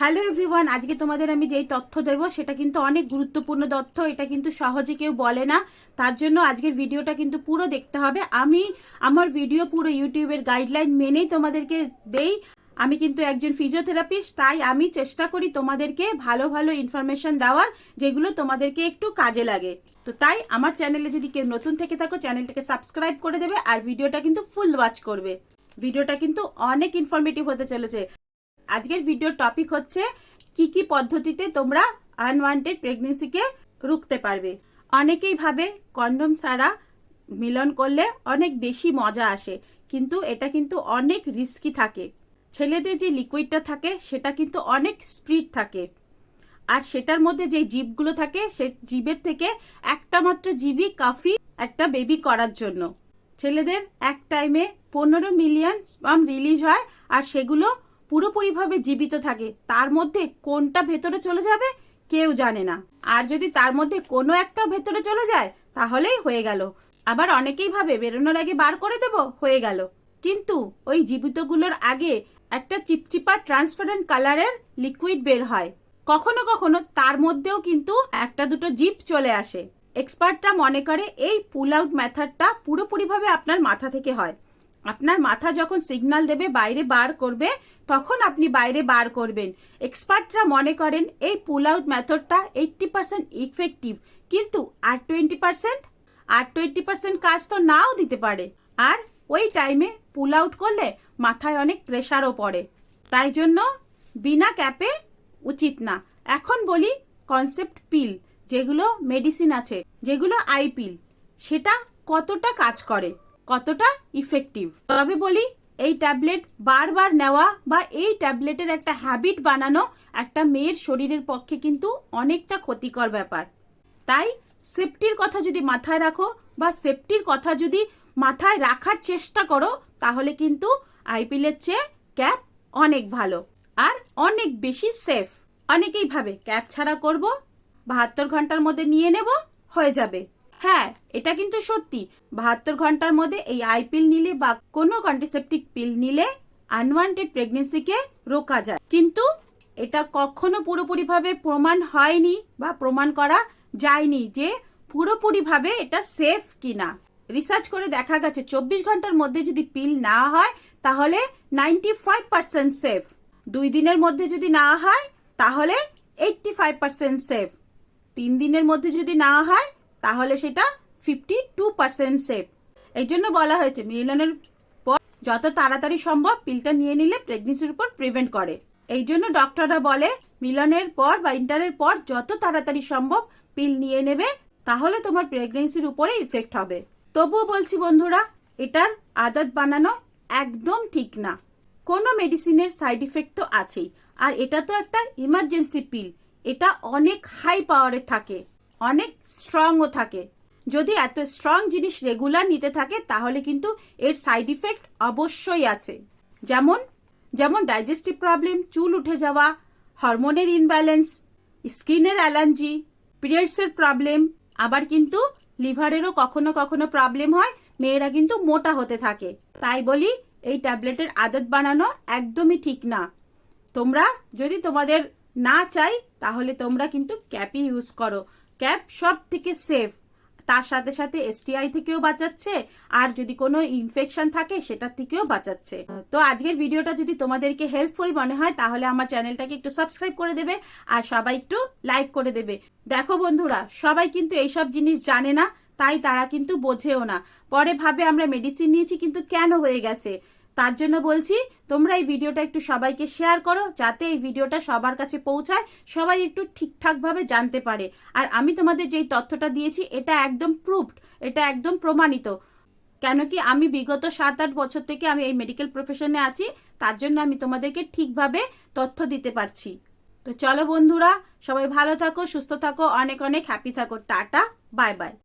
Hello everyone আজকে তোমাদের আমি যেই তথ্য দেব, সেটা কিন্তু অনেক গুরুত্বপূর্ণ তথ্য। এটা কিন্তু সহজে কেউ বলে না। তার জন্য আজকের ভিডিওটা কিন্তু পুরো দেখতে হবে। আমি আমার ভিডিও পুরো ইউটিউবের গাইডলাইন মেনেই তোমাদেরকে দেই। আমি কিন্তু একজন ফিজিওথেরাপিস্ট তাই আমি চেষ্টা করি তোমাদেরকে ভালো ভালো ইনফরমেশন দেওয়ার, যেগুলো তোমাদেরকে একটু কাজে লাগে। তো তাই আমার চ্যানেলে যদি কেউ নতুন থেকে থাকো চ্যানেলটাকে সাবস্ক্রাইব করে দেবে আর ভিডিওটা কিন্তু ফুল ওয়াচ করবে। ভিডিওটা কিন্তু অনেক ইনফরমেটিভ হতে চলেছে। আজকের ভিডিওর টপিক হচ্ছে কি কি পদ্ধতিতে তোমরা আনওয়ান্টেড প্রেগনেন্সিকে রুখতে পারবে। অনেকেই ভাবে কন্ডম ছাড়া মিলন করলে অনেক বেশি মজা আসে, কিন্তু এটা কিন্তু অনেক রিস্কি থাকে। ছেলেদের যে লিকুইডটা থাকে, সেটা কিন্তু অনেক স্পিড থাকে। আর সেটার মধ্যে যে জীবগুলো থাকে, সে জীবের থেকে একটা মাত্র জীবই কাফি একটা বেবি করার জন্য। ছেলেদের এক টাইমে পনেরো মিলিয়ন স্পাম রিলিজ হয়, আর সেগুলো পুরোপুরিভাবে জীবিত থাকে, তার মধ্যে কোনটা ভেতরে চলে যাবে কেউ জানে না। আর যদি তার মধ্যে কোনো একটা ভেতরে চলে যায়, তাহলেই হয়ে গেল। আবার অনেকেই ভাবে বেরোনোর আগে বার করে দেব, হয়ে গেল। কিন্তু ওই জীবিতগুলোর আগে একটা চিপচিপা ট্রান্সপারেন্ট কালারের লিকুইড বের হয়। কখনো কখনো তার মধ্যেও কিন্তু একটা দুটো জিপ চলে আসে। এক্সপার্টরা মনে করে এই পুল আউট মেথডটা পুরোপুরিভাবে আপনার মাথা থেকে হয়। আপনার মাথা যখন সিগন্যাল দেবে, বাইরে বার করবে, তখন আপনি বাইরে বার করবেন। এক্সপার্টরা মনে করেন এই পুল আউট মেথডটা এইটটি পার্সেন্ট ইফেক্টিভ কিন্তু আর টোয়েন্টি পার্সেন্ট আর টোয়েন্টি পার্সেন্ট কাজ তো নাও দিতে পারে। আর ওই টাইমে পুল আউট করলে মাথায় অনেক প্রেশারও পড়ে। তাই জন্য বিনা ক্যাপে উচিত না। এখন বলি কনসেপ্ট পিল যেগুলো মেডিসিন আছে, যেগুলো আই পিল সেটা কতটা কাজ করে? কতটা ইফেক্টিভ তবে বলি, এই ট্যাবলেট বারবার নেওয়া বা এই ট্যাবলেটের একটা হ্যাবিট বানানো একটা মেয়ের শরীরের পক্ষে কিন্তু অনেকটা ক্ষতিকর ব্যাপার। তাই সেফটির কথা যদি মাথায় রাখো বা সেফটির কথা যদি মাথায় রাখার চেষ্টা করো, তাহলে কিন্তু আইপিলের চেয়ে ক্যাপ অনেক ভালো আর অনেক বেশি সেফ অনেকেই ভাবে ক্যাপ ছাড়া করব? বাহাত্তর ঘণ্টার মধ্যে নিয়ে নেব? হয়ে যাবে। হ্যাঁ এটা কিন্তু সত্যি। বাহাত্তর ঘণ্টার মধ্যে এই আইপিল নিলে বা কোনো কন্টিসেপটিক পিল নিলে আনওয়ান্টেড প্রেগনেন্সিকে রোকা যায়। কিন্তু এটা কখনো পুরোপুরিভাবে প্রমাণ হয়নি বা প্রমাণ করা যায়নি যে পুরোপুরিভাবে এটা সেফ কিনা। রিসার্চ করে দেখা গেছে, চব্বিশ ঘণ্টার মধ্যে যদি পিল না হয়, তাহলে নাইনটি ফাইভ পার্সেন্ট সেফ। দুই দিনের মধ্যে যদি না হয়, তাহলে এইটটি ফাইভ পার্সেন্ট সেফ। তিন দিনের মধ্যে যদি না হয় তাহলে সেটা ফিফটি টু পার্সেন্ট সেফ এই জন্য বলা হয়েছে, মিলনের পর যত তাড়াতাড়ি সম্ভব পিলটা নিয়ে নিলে প্রেগনেন্সির উপর প্রিভেন্ট করে। এই জন্য ডক্টররা বলে, মিলনের পর বা ইন্টারের পর যত তাড়াতাড়ি সম্ভব পিল নিয়ে নেবে, তাহলে তোমার প্রেগনেন্সির উপরে ইফেক্ট হবে। তবুও বলছি বন্ধুরা, এটার আদত বানানো একদম ঠিক না। কোনো মেডিসিনের সাইড ইফেক্ট তো আছেই, আর এটা তো একটা ইমার্জেন্সি পিল এটা অনেক হাই পাওয়ারের থাকে। অনেক স্ট্রংও থাকে। যদি এত স্ট্রং জিনিস রেগুলার নিতে থাকে, তাহলে কিন্তু এর সাইড ইফেক্ট অবশ্যই আছে। যেমন যেমন ডাইজেস্টিভ প্রবলেম চুল উঠে যাওয়া হরমোনের ইনব্যালেন্স স্কিনের অ্যালার্জি পিরিয়ডসের প্রবলেম আবার কিন্তু লিভারেরও কখনো কখনো প্রবলেম হয়, মেয়েরা কিন্তু মোটা হতে থাকে। তাই বলি, এই ট্যাবলেটের আদত বানানো একদমই ঠিক না। তোমরা যদি তোমাদের না চাই, তাহলে তোমরা কিন্তু ক্যাপই ইউজ করো। ক্যাপ সব থেকে সেফ। তার সাথে সাথে এসটিআই থেকেও বাঁচাচ্ছে, আর যদি কোনো ইনফেকশন থাকে সেটার থেকেও বাঁচাচ্ছে। তো আজকের ভিডিওটা যদি তোমাদেরকে হেল্পফুল মনে হয়, তাহলে আমার চ্যানেলটাকে একটু সাবস্ক্রাইব করে দেবে, আর সবাই একটু লাইক করে দেবে। দেখো বন্ধুরা, সবাই কিন্তু এইসব জিনিস জানে না, তাই তারা কিন্তু বোঝেও না। পরে ভাবে আমরা মেডিসিন নিয়েছি, কিন্তু কেন হয়ে গেছে? তার জন্য বলছি, তোমরা এই ভিডিওটা একটু সবাইকে শেয়ার করো, যাতে এই ভিডিওটা সবার কাছে পৌঁছায়, সবাই একটু ঠিকঠাকভাবে জানতে পারে। আর আমি তোমাদের যেই তথ্যটা দিয়েছি, এটা একদম প্রুফড এটা একদম প্রমাণিত। কেন কি আমি বিগত সাত আট বছর থেকে আমি এই মেডিকেল প্রফেশনে আছি, তার জন্য আমি তোমাদেরকে ঠিকভাবে তথ্য দিতে পারছি। তো চলো বন্ধুরা, সবাই ভালো থাকো, সুস্থ থাকো, অনেক অনেক হ্যাপি থাকো। Tata bye bye